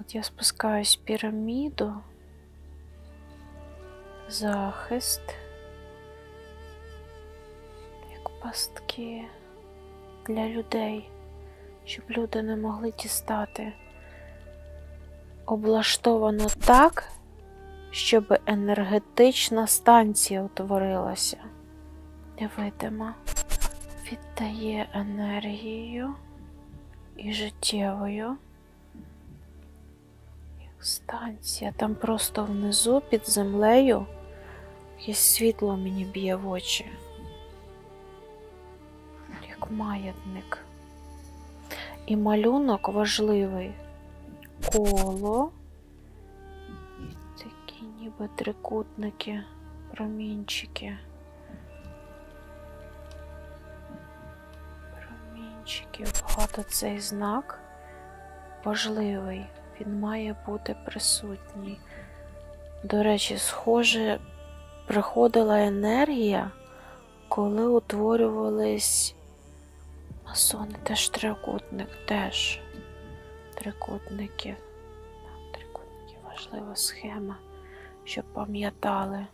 От я спускаюсь в піраміду, захист, як пастки для людей, щоб люди не могли дістати. Облаштовано так, щоб енергетична станція утворилася. Невидима. Віддає енергією і життєвою. Станція. Там просто внизу під землею якесь світло мені б'є в очі. Як маятник. І малюнок важливий. Коло. І такі ніби трикутники, промінчики. Промінчиків багато цей знак важливий. Він має бути присутній. До речі, схоже, приходила енергія, коли утворювались масони, теж трикутник, теж трикутники. Так, Трикутники важлива схема, щоб пам'ятали.